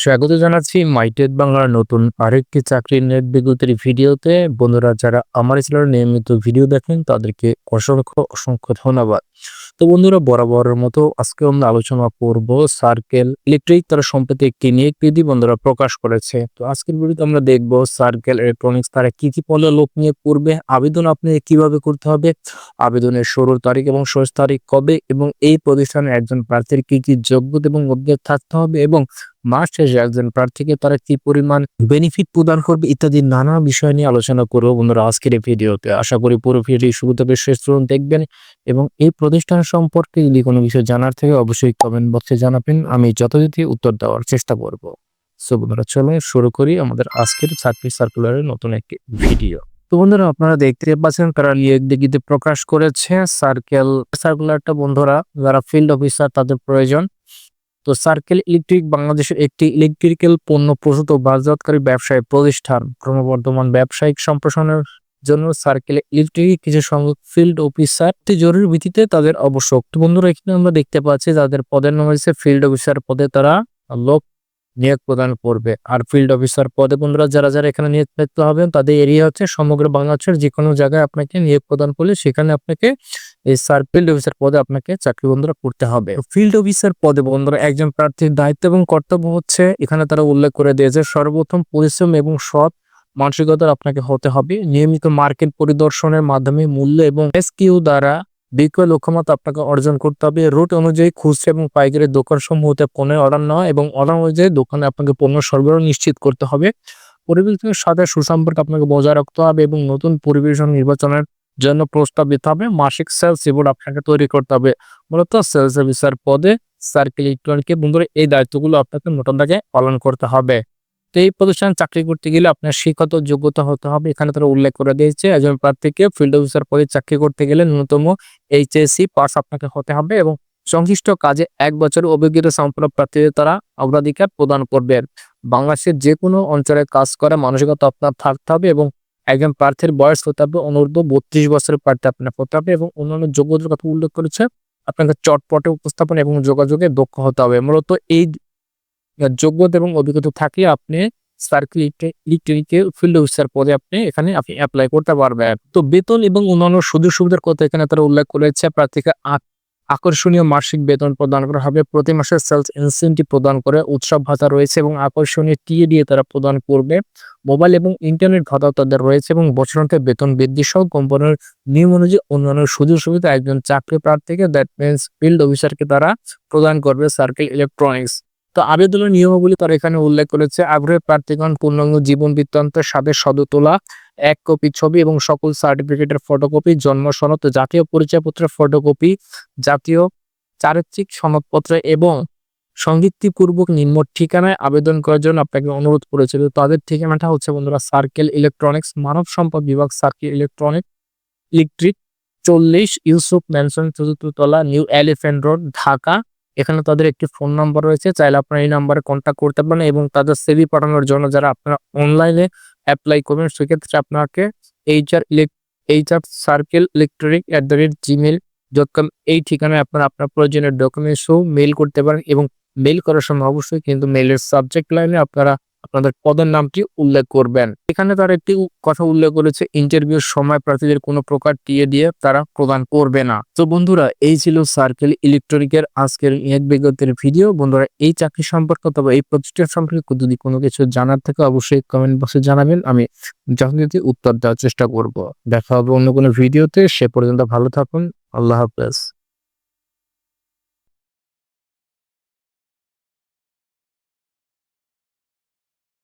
স্বাগত জানাচ্ছি মাইটেড বাংলার নতুন আরেকটি চাকরির নেট বিজ্ঞপ্তির ভিডিওতে। বন্ধুরা, যারা আমার চ্যানেলে নিয়মিত ভিডিও দেখেন, তাদেরকে অসংখ্য অসংখ্য ধন্যবাদ। তো বন্ধুরা, বরাবরের মতো আজকে আমরা আলোচনা করব সার্কেল ইলেকট্রিক তারা সম্প্রতি একটি নিয়োগ বিধি বন্ধুরা প্রকাশ করেছে। তো আজকের ভিডিওতে আমরা দেখব সার্কেল ইলেকট্রনিক্স তারা কি কি পদে লোক নিয়োগ করবে, আবেদন আপনি কীভাবে করতে হবে, আবেদনের শুরুর তারিখ এবং শেষ তারিখ কবে এবং এই প্রতিষ্ঠানে একজন প্রার্থীর কি কি যোগ্যতা এবং অভিজ্ঞতা থাকতে হবে এবং মাস শেষে একজন প্রার্থীকে তারা কি পরিমাণ বেনিফিট প্রদান করবে ইত্যাদি নানা বিষয় নিয়ে আলোচনা করব। বন্ধুরা, আজকের এই ভিডিওতে আশা করি পুরো ভিডিও শুরু থেকে শেষ পর্যন্ত দেখবেন এবং এই প্রতিষ্ঠান সম্পর্কে যদি কোনো কিছু জানার থেকে, অবশ্যই কমেন্ট বক্সে জানাবেন। আমি যথাযথ উত্তর দেওয়ার চেষ্টা করব। সো বন্ধুরা, চলো শুরু করি আমাদের আজকের চাকরি সার্কুলারের নতুন একটি ভিডিও তো বন্ধুরা, আপনারা দেখতে পাচ্ছেন, তারা দিঘিতে প্রকাশ করেছে। সার্কেল সার্কুলারটা বন্ধুরা, যারা ফিল্ড অফিসার তাদের প্রয়োজন। তো সার্কেল ইলেকট্রিক বাংলাদেশের একটি ইলেকট্রিক্যাল পণ্য প্রস্তুত বাজারকারী ব্যবসায়ী প্রতিষ্ঠান। ক্রমবর্ধমান ব্যবসায়িক সম্প্রসারণের জন্য সার্কেল ইলেকট্রিক কিছু সংখ্যক ফিল্ড অফিসার জরুরি ভিত্তিতে তাদের আবশ্যক। তো বন্ধুরা, এখানে আমরা দেখতে পাচ্ছি যাদের পদের নাম হয়েছে ফিল্ড অফিসার পদে তারা লোক নিয়োগ প্রদান করবে। আর ফিল্ড অফিসার পদে বন্ধুরা, যারা যারা এখানে নিয়োগ পেতে হবে তাদের এরিয়া হচ্ছে সমগ্র বাংলাদেশের যে কোনো জায়গায় আপনাকে নিয়োগ প্রদান করলে সেখানে আপনাকে এই স্যার ফিল্ড অফিসার পদে আপনাকে চাকরি বন্ধুরা করতে হবে। ফিল্ড অফিসার পদে বন্ধুরা একজন প্রার্থীর দায়িত্ব এবং কর্তব্য হচ্ছে, এখানে তারা উল্লেখ করে দিয়েছে সর্বপ্রথম পরিশ্রম এবং সৎ মানসিকতার আপনাকে হতে হবে। নিয়মিত মার্কেট পরিদর্শনের মাধ্যমে মূল্য এবং এসকিউ দ্বারা বিক্রয় লক্ষ্যমাত্রা আপনাকে অর্জন করতে হবে। রুট অনুযায়ী খুচরা এবং পাইকারি দোকান সমূহতে পণ্যের অর্ডার নেওয়া এবং অর্ডার অনুযায়ী দোকানে আপনাকে পণ্য সরবরাহ নিশ্চিত করতে হবে। পরিবেশের সাথে সুসম্পর্ক আপনাকে বজায় রাখতে হবে এবং নতুন পরিবেশন নির্বাচনের জন্য প্রস্তাব দিতে হবে। মাসিক সেলস রিপোর্ট আপনাকে তৈরি করতে হবে। মূলত সেলস অফিসার পদে সার্কেল ইলেকট্রনিকের বন্ধুরা এই দায়িত্বগুলো আপনাকে দাগে পালন করতে হবে। তো এই প্রতিষ্ঠান চাকরি করতে গেলে আপনার শিক্ষাগত যোগ্যতা হতে হবে। এখানে তারা উল্লেখ করে দিয়েছে, একজন প্রার্থীকে ফিল্ড অফিসার পদে চাকরি করতে গেলে ন্যূনতম এইচএসসি পাস আপনাকে হতে হবে এবং সংশ্লিষ্ট কাজে এক বছরের অভিজ্ঞতা সম্পন্ন প্রার্থীদের তারা অগ্রাধিকার প্রদান করবে। বাংলাদেশের যে কোনো অঞ্চলে কাজ করা, মানসিকতা আপনার থাকতে হবে এবং একজন প্রার্থীর বয়স হতে হবে অনূর্ধ্ব বত্রিশ বছরের প্রার্থী আপনার হতে হবে এবং অন্যান্য যোগ্যতার কথা উল্লেখ করেছে। আপনাকে চটপটে উপস্থাপন এবং যোগাযোগে দক্ষ হতে হবে। মূলত এই যোগ্যতা এবং অভিজ্ঞতা থাকলে আপনি সার্কেল ইলেকট্রিকে ফিল্ড অফিসার পদে আপনি এখানে আপনি অ্যাপ্লাই করতে পারবেন। তো বেতন এবং অন্যান্য সুযোগ সুবিধার কথা এখানে তারা উল্লেখ করেছে। প্রার্থীকে আকর্ষণীয় মাসিক বেতন প্রদান করা হবে। প্রতি মাসে সেলস ইনসেন্টিভ প্রদান করে উৎসব ভাতা রয়েছে এবং আকর্ষণীয় টিএ দিয়ে তারা প্রদান করবে। মোবাইল এবং ইন্টারনেট ভাতাও তাদের রয়েছে এবং বছরান্তে বেতন বৃদ্ধি সহ কোম্পানির নিয়ম অনুযায়ী অন্যান্য সুযোগ সুবিধা একজন চাকরি প্রার্থীকে দ্যাট মিনস ফিল্ড অফিসারকে তারা প্রদান করবে সার্কেল ইলেকট্রনিক্স তো আবেদনের নিয়মাবলী তারা এখানে উল্লেখ করেছে। আগ্রহী প্রার্থীগণ পূর্ণাঙ্গ জীবন বৃত্তান্তের সাথে সদ তোলা এক কপি ছবি এবং সকল সার্টিফিকেটের ফটোকপি জন্ম সনদ, জাতীয় পরিচয়পত্রের ফটোকপি জাতীয় চারিত্রিক সনদপত্র এবং সংযুক্তিপূর্বক নিম্ন ঠিকানায় আবেদন করার জন্য আপনাকে অনুরোধ করেছিল তাদের ঠিকানাটা হচ্ছে বন্ধুরা সার্কেল ইলেকট্রনিক্স মানব সম্পদ বিভাগ সার্কেল ইলেকট্রনিক ইলেকট্রিক চল্লিশ, ইউসুফ ম্যানসন চতুর্থতলা, নিউ এলিফেন্ট রোড, ঢাকা। এখানে তাদের একটি ফোন নাম্বার রয়েছে, চাইলে আপনারা এই নাম্বারে কন্ট্যাক্ট করতে পারেন এবং তাদের সেভি পাঠানোর জন্য যারা আপনারা অনলাইনে অ্যাপ্লাই করবেন, সেক্ষেত্রে আপনাকে HR ইলেক HR circle electronic at the rate Gmail dot com এই ঠিকানায় আপনারা আপনার প্রয়োজনীয় ডকুমেন্টসও মেল করতে পারেন এবং মেল করার সময় অবশ্যই কিন্তু মেলের সাবজেক্ট লাইনে আপনারা আপনাদের পদের নামটি উল্লেখ করবেন। এখানে তারা একটি কথা উল্লেখ করেছে ইন্টারভিউর সময় প্রার্থীদের কোনো প্রকার টিএ দিয়ে তারা প্রদান করবে না। তো বন্ধুরা, এই ছিল সার্কেল ইলেকট্রনিকের আজকের এক বিজ্ঞপ্তির ভিডিও। বন্ধুরা, এই চাকরি সম্পর্কে অথবা এই প্রতিষ্ঠান সম্পর্কে যদি কোনো কিছু জানার থাকে, অবশ্যই কমেন্ট বক্সে জানাবেন। আমি যথাযথ উত্তর দেওয়ার চেষ্টা করব। দেখা হবে অন্য কোনো ভিডিওতে। সে পর্যন্ত ভালো থাকুন। আল্লাহ হাফেজ।